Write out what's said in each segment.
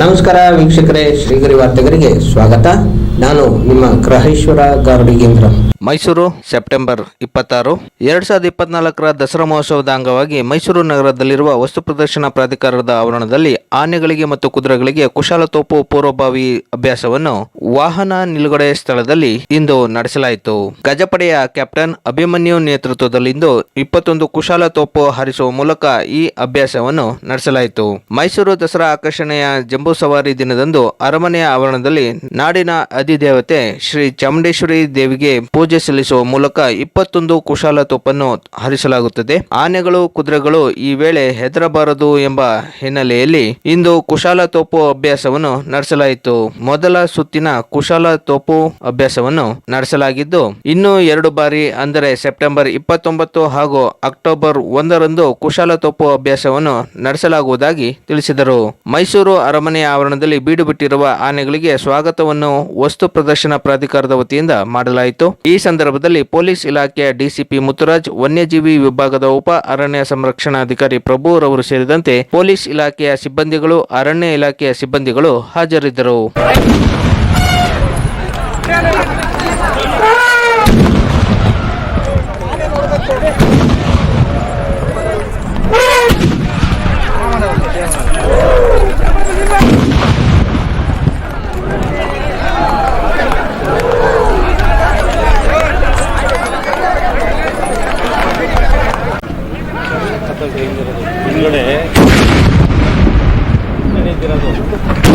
ನಮಸ್ಕಾರ ವೀಕ್ಷಕರೇ, ಶ್ರೀಗರಿ ವಾರ್ತೆಗರಿಗೆ ಸ್ವಾಗತ. ನಾನು ನಿಮ್ಮ ಗ್ರಹೇಶ್ವರ ಗಾರ್ಡಿಗೇಂದ್ರ ಮೈಸೂರು, ಸೆಪ್ಟೆಂಬರ್ ಇಪ್ಪತ್ತಾರು. ಎರಡ್ ಸಾವಿರದ ಇಪ್ಪತ್ನಾಲ್ಕರ ದಸರಾ ಮಹೋತ್ಸವದ ಅಂಗವಾಗಿ ಮೈಸೂರು ನಗರದಲ್ಲಿರುವ ವಸ್ತು ಪ್ರದರ್ಶನ ಪ್ರಾಧಿಕಾರದ ಆವರಣದಲ್ಲಿ ಆನೆಗಳಿಗೆ ಮತ್ತು ಕುದುರೆಗಳಿಗೆ ಕುಶಾಲತೋಪು ಪೂರ್ವಭಾವಿ ಅಭ್ಯಾಸವನ್ನು ವಾಹನ ನಿಲುಗಡೆ ಸ್ಥಳದಲ್ಲಿ ಇಂದು ನಡೆಸಲಾಯಿತು. ಗಜಪಡೆಯ ಕ್ಯಾಪ್ಟನ್ ಅಭಿಮನ್ಯು ನೇತೃತ್ವದಲ್ಲಿಂದು ಇಪ್ಪತ್ತೊಂದು ಕುಶಾಲ ತೋಪು ಹಾರಿಸುವ ಮೂಲಕ ಈ ಅಭ್ಯಾಸವನ್ನು ನಡೆಸಲಾಯಿತು. ಮೈಸೂರು ದಸರಾ ಆಕರ್ಷಣೆಯ ಜಂಬೂ ಸವಾರಿ ದಿನದಂದು ಅರಮನೆಯ ಆವರಣದಲ್ಲಿ ನಾಡಿನ ಅಧಿದೇವತೆ ಶ್ರೀ ಚಾಮುಂಡೇಶ್ವರಿ ದೇವಿಗೆ ಪೂಜೆ ಸಲ್ಲಿಸುವ ಮೂಲಕ ಇಪ್ಪತ್ತೊಂದು ಕುಶಾಲ ತೋಪನ್ನು ಹರಿಸಲಾಗುತ್ತದೆ. ಆನೆಗಳು, ಕುದುರೆಗಳು ಈ ವೇಳೆ ಹೆದರಬಾರದು ಎಂಬ ಹಿನ್ನೆಲೆಯಲ್ಲಿ ಇಂದು ಕುಶಾಲ ತೋಪು ಅಭ್ಯಾಸವನ್ನು ನಡೆಸಲಾಯಿತು. ಮೊದಲ ಸುತ್ತಿನ ಕುಶಾಲ ತೋಪು ಅಭ್ಯಾಸವನ್ನು ನಡೆಸಲಾಗಿದ್ದು, ಇನ್ನು ಎರಡು ಬಾರಿ ಅಂದರೆ ಸೆಪ್ಟೆಂಬರ್ ಇಪ್ಪತ್ತೊಂಬತ್ತು ಹಾಗೂ ಅಕ್ಟೋಬರ್ ಒಂದರಂದು ಕುಶಾಲ ತೋಪು ಅಭ್ಯಾಸವನ್ನು ನಡೆಸಲಾಗುವುದಾಗಿ ತಿಳಿಸಿದರು. ಮೈಸೂರು ಅರಮನೆಯ ಆವರಣದಲ್ಲಿ ಬೀಡು ಬಿಟ್ಟಿರುವ ಆನೆಗಳಿಗೆ ಸ್ವಾಗತವನ್ನು ವಸ್ತು ಪ್ರದರ್ಶನ ಪ್ರಾಧಿಕಾರದ ವತಿಯಿಂದ ಮಾಡಲಾಯಿತು. ಈ ಸಂದರ್ಭದಲ್ಲಿ ಪೊಲೀಸ್ ಇಲಾಖೆಯ ಡಿಸಿಪಿ ಮುತ್ತುರಾಜ್, ವನ್ಯಜೀವಿ ವಿಭಾಗದ ಉಪ ಅರಣ್ಯ ಸಂರಕ್ಷಣಾಧಿಕಾರಿ ಪ್ರಭು ರವರು ಸೇರಿದಂತೆ ಪೊಲೀಸ್ ಇಲಾಖೆಯ ಸಿಬ್ಬಂದಿಗಳು, ಅರಣ್ಯ ಇಲಾಖೆಯ ಸಿಬ್ಬಂದಿಗಳು ಹಾಜರಿದ್ದರು. 이라도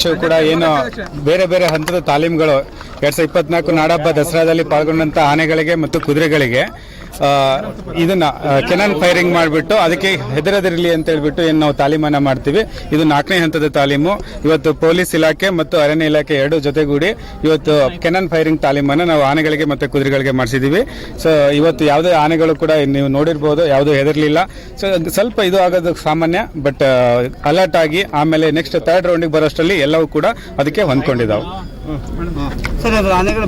ವರ್ಷವೂ ಕೂಡ ಏನು ಬೇರೆ ಬೇರೆ ಹಂತದ ತಾಲೀಮ್ಗಳು. ಎರಡ್ ಸಾವಿರದ ಇಪ್ಪತ್ನಾಲ್ಕು ನಾಡಹಬ್ಬ ದಸರಾದಲ್ಲಿ ಪಾಲ್ಗೊಂಡಂತ ಆನೆಗಳಿಗೆ ಮತ್ತು ಕುದುರೆಗಳಿಗೆ ಇದನ್ನ ಕೆನನ್ ಫೈರಿಂಗ್ ಮಾಡಿಬಿಟ್ಟು ಅದಕ್ಕೆ ಹೆದರದಿರಲಿ ಅಂತ ಹೇಳ್ಬಿಟ್ಟು ಏನು ನಾವು ತಾಲೀಮನ್ನ ಮಾಡ್ತೀವಿ. ಇದು ನಾಲ್ಕನೇ ಹಂತದ ತಾಲೀಮು. ಇವತ್ತು ಪೊಲೀಸ್ ಇಲಾಖೆ ಮತ್ತು ಅರಣ್ಯ ಇಲಾಖೆ ಎರಡು ಜೊತೆಗೂಡಿ ಇವತ್ತು ಕೆನನ್ ಫೈರಿಂಗ್ ತಾಲೀಮನ್ನ ನಾವು ಆನೆಗಳಿಗೆ ಮತ್ತೆ ಕುದುರೆಗಳಿಗೆ ಮಾಡಿಸಿದ್ದೀವಿ ಸೊ ಇವತ್ತು ಯಾವುದೇ ಆನೆಗಳು ಕೂಡ ನೀವು ನೋಡಿರ್ಬೋದು, ಯಾವುದೂ ಹೆದರ್ಲಿಲ್ಲ. ಸೊ ಸ್ವಲ್ಪ ಇದು ಆಗೋದು ಸಾಮಾನ್ಯ ಬಟ್ ಅಲರ್ಟ್ ಆಗಿ ಆಮೇಲೆ ನೆಕ್ಸ್ಟ್ ಥರ್ಡ್ ರೌಂಡಿಗೆ ಬರೋಷ್ಟರಲ್ಲಿ ಎಲ್ಲವೂ ಕೂಡ ಅದಕ್ಕೆ ಹೊಂದ್ಕೊಂಡಿದ್ದಾವೆ ಸರ್ ಆನೆಗಳು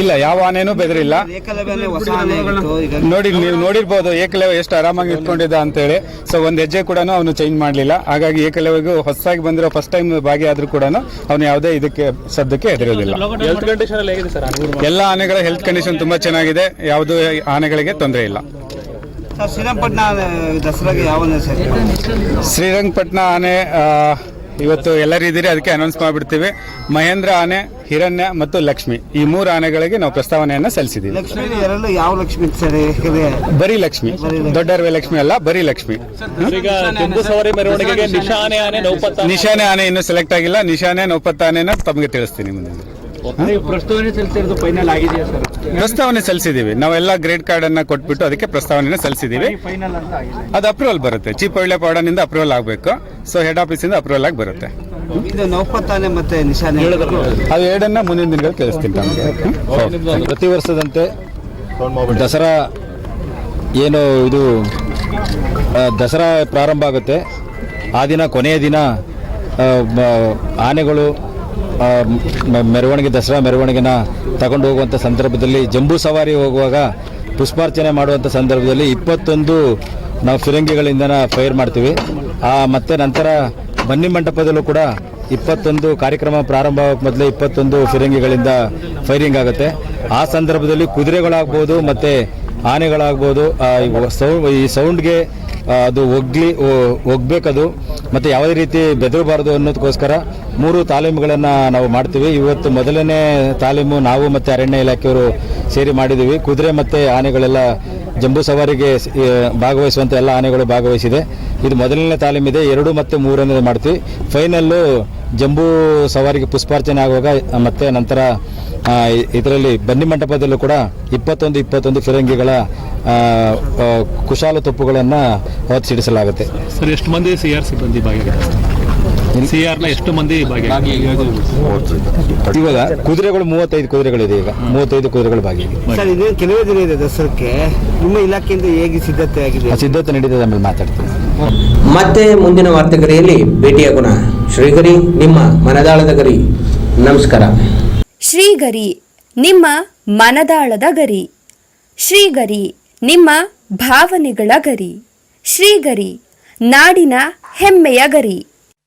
ಇಲ್ಲ ಯಾವ ಆನೆನೂ ಬೆದರಿಲ್ಲ. ಏಕಲವ್ಯನೇ ಹೊಸ ಆನೆ ಇತ್ತು ಈಗ ನೋಡಿ ನೀವು ನೋಡಿರ್ಬೋದು ಏಕಲವ್ಯ ಎಷ್ಟು ಆರಾಮಾಗಿ ಇಟ್ಕೊಂಡಿದ್ದ ಅಂತೇಳಿ. ಸೊ ಒಂದ್ ಹೆಜ್ಜೆ ಕೂಡ ಅವನು ಚೇಂಜ್ ಮಾಡಲಿಲ್ಲ. ಹಾಗಾಗಿ ಏಕಲವ್ಯಗೂ ಹೊಸದಾಗಿ ಬಂದಿರೋ ಫಸ್ಟ್ ಟೈಮ್ ಭಾಗಿಯಾದ್ರೂ ಕೂಡ ಅವನು ಯಾವುದೇ ಇದಕ್ಕೆ ಸದ್ಯಕ್ಕೆ ಹೆದರೋದಿಲ್ಲ ಹೆಲ್ತ್ ಕಂಡೀಷನ್ ಎಲ್ಲ ಹೇಗಿದೆ ಸರ್ ಎಲ್ಲ ಆನೆಗಳ ಹೆಲ್ತ್ ಕಂಡೀಷನ್ ತುಂಬಾ ಚೆನ್ನಾಗಿದೆ. ಯಾವುದೇ ಆನೆಗಳಿಗೆ ತೊಂದರೆ ಇಲ್ಲ. ಸರ್ ಶ್ರೀರಂಗಪಟ್ಟಣ ದಸರಾಗೆ ಯಾವ ಆನೆ ಸರ್? ಶ್ರೀರಂಗಪಟ್ಟಣ ಆನೆ ಆ, ಇವತ್ತು ಎಲ್ಲರಿದ್ದೀರಿ ಅದಕ್ಕೆ ಅನೌನ್ಸ್ ಮಾಡಿಬಿಡ್ತೀವಿ. ಮಹೇಂದ್ರ ಆನೆ ಹಿರಣ್ಯ ಮತ್ತು ಲಕ್ಷ್ಮಿ. ಈ ಮೂರು ಆನೆಗಳಿಗೆ ನಾವು ಪ್ರಸ್ತಾವನೆಯನ್ನ ಸಲ್ಲಿಸಿದ್ದೀವಿ. ಲಕ್ಷ್ಮಿ ಎರಡು ಯಾವ ಲಕ್ಷ್ಮಿ ಸರ್ ಬರೀ ಲಕ್ಷ್ಮಿ. ದೊಡ್ಡರ್ವೆ ಲಕ್ಷ್ಮಿ ಅಲ್ಲ ಬರೀ ಲಕ್ಷ್ಮಿ. ಈಗ ಜಂಬೂ ಸವಾರಿ ಮೆರವಣಿಗೆಗೆ ನಿಶಾನೆ ಆನೆ ನೌಪತ್ತ? ನಿಶಾನೆ ಆನೆ ಇನ್ನೂ ಸೆಲೆಕ್ಟ್ ಆಗಿಲ್ಲ. ನಿಶಾನೆ ನೌಪತ್ತ ಆನೆನ ತಮಗೆ ತಿಳಿಸ್ತೀನಿ ಮುಂದೆ. ಪ್ರಸ್ತುತನೇ ಸಲ್ಲಿಸಿರೋದು ಫೈನಲ್ ಆಗಿದೆಯಾ ಸರ್ ಪ್ರಸ್ತಾವನೆ ಸಲ್ಲಿಸಿದೀವಿ ನಾವೆಲ್ಲ ಗ್ರೇಡ್ ಕಾರ್ಡ್ ಅನ್ನ ಕೊಟ್ಬಿಟ್ಟು ಅದಕ್ಕೆ ಪ್ರಸ್ತಾವನೆ ಸಲ್ಲಿಸಿದೀವಿ ಫೈನಲ್ ಅಂತ ಆಗಿದೆ. ಅದು ಅಪ್ರೂವಲ್ ಬರುತ್ತೆ. ಚೀಪ್ ಒಳ್ಳೆ ಪಾಡನಿಂದ ಅಪ್ರೂವಲ್ ಆಗಬೇಕು. ಸೊ ಹೆಡ್ ಆಫೀಸ್ ಇಂದ ಅಪ್ರೂವಲ್ ಆಗಿ ಬರುತ್ತೆ. ಇದು ನೌಪತ್ತಾನೆ ಮತ್ತೆ ನಿಶಾನೆ? ಅದು ಎರಡನ್ನ ಮುಂದಿನ ದಿನಗಳು ಕೇಳಿಸ್ತೀನಿ ನಮಗೆ ಪ್ರತಿ ವರ್ಷದಂತೆ ದಸರಾ ಏನು ಇದು ದಸರಾ ಪ್ರಾರಂಭ ಆಗುತ್ತೆ. ಆ ದಿನ ಕೊನೆಯ ದಿನ ಆನೆಗಳು ಮೆರವಣಿಗೆ ದಸರಾ ಮೆರವಣಿಗೆನ ತಗೊಂಡು ಹೋಗುವಂಥ ಸಂದರ್ಭದಲ್ಲಿ ಜಂಬೂ ಸವಾರಿ ಹೋಗುವಾಗ ಪುಷ್ಪಾರ್ಚನೆ ಮಾಡುವಂಥ ಸಂದರ್ಭದಲ್ಲಿ ಇಪ್ಪತ್ತೊಂದು ನಾವು ಫಿರಂಗಿಗಳಿಂದ ಫೈರ್ ಮಾಡ್ತೀವಿ. ಮತ್ತೆ ನಂತರ ಬನ್ನಿ ಮಂಟಪದಲ್ಲೂ ಕೂಡ ಇಪ್ಪತ್ತೊಂದು ಕಾರ್ಯಕ್ರಮ ಪ್ರಾರಂಭ ಮೊದಲೇ ಇಪ್ಪತ್ತೊಂದು ಫಿರಂಗಿಗಳಿಂದ ಫೈರಿಂಗ್ ಆಗುತ್ತೆ. ಆ ಸಂದರ್ಭದಲ್ಲಿ ಕುದುರೆಗಳಾಗ್ಬೋದು ಮತ್ತು ಆನೆಗಳಾಗ್ಬೋದು ಆ, ಇವು ಸೌ- ಈ ಸೌಂಡ್ಗೆ ಅದು ಒಗ್ಲಿ ಒಗ್ಬೇಕದು. ಮತ್ತು ಯಾವುದೇ ರೀತಿ ಬೆದರಬಾರದು ಅನ್ನೋದಕ್ಕೋಸ್ಕರ ಮೂರು ತಾಲೀಮುಗಳನ್ನು ನಾವು ಮಾಡ್ತೀವಿ. ಇವತ್ತು ಮೊದಲನೇ ತಾಲೀಮು ನಾವು ಮತ್ತು ಅರಣ್ಯ ಇಲಾಖೆಯವರು ಸೇರಿ ಮಾಡಿದ್ದೀವಿ. ಕುದುರೆ ಮತ್ತು ಆನೆಗಳೆಲ್ಲ ಜಂಬೂ ಸವಾರಿಗೆ ಭಾಗವಹಿಸುವಂತ ಎಲ್ಲ ಆನೆಗಳು ಭಾಗವಹಿಸಿದೆ. ಇದು ಮೊದಲನೇ ತಾಲೀಮಿದೆ ಎರಡು ಮತ್ತು ಮೂರನೇ ಮಾಡ್ತೀವಿ. ಫೈನಲ್ಲು ಜಂಬೂ ಸವಾರಿಗೆ ಪುಷ್ಪಾರ್ಚನೆ ಆಗುವಾಗ, ಮತ್ತೆ ನಂತರ ಇದರಲ್ಲಿ ಬನ್ನಿ ಮಂಟಪದಲ್ಲೂ ಕೂಡ ಇಪ್ಪತ್ತೊಂದು ಇಪ್ಪತ್ತೊಂದು ಫಿರಂಗಿಗಳ ಕುಶಾಲ ತುಪ್ಪುಗಳನ್ನು ಹೊತ್ತಿಡಿಸಲಾಗುತ್ತೆ ಸರ್, ಎಷ್ಟು ಮಂದಿ ಸಿ ಆರ್ ಸಿಬ್ಬಂದಿ ಭಾಗಿಯಾಗಿದೆ ಸಿ ಆರ್ನ ಎಷ್ಟು ಮಂದಿ ಇವಾಗ ಕುದುರೆಗಳು ಮೂವತ್ತೈದು ಕುದುರೆಗಳಿದೆ ಈಗ. ಮೂವತ್ತೈದು ಕುದುರೆಗಳು ಭಾಗಿ ಸರ್ ಇನ್ನೇನು ಕೆಲವೇ ದಿನ ಇದೆ ದಸರಕ್ಕೆ. ನಿಮ್ಮ ಇಲಾಖೆಯಿಂದ ಹೇಗೆ ಸಿದ್ಧತೆ ಆಗಿದೆ? ಸಿದ್ಧತೆ ನಡೀತದೆ ಆಮೇಲೆ ಮಾತಾಡ್ತೀನಿ. ಮತ್ತೆ ಮುಂದಿನ ವಾರ್ತೆಗರಿಯಲ್ಲಿ ಭೇಟಿಯಾಗೋಣ ಶ್ರೀಗರಿ ನಿಮ್ಮ ಮನದಾಳದ ಗರಿ. ನಮಸ್ಕಾರ. ಶ್ರೀಗರಿ ನಿಮ್ಮ ಮನದಾಳದ ಗರಿ. ಶ್ರೀಗರಿ ನಿಮ್ಮ ಭಾವನೆಗಳ ಗರಿ. ಶ್ರೀಗರಿ ನಾಡಿನ ಹೆಮ್ಮೆಯ ಗರಿ.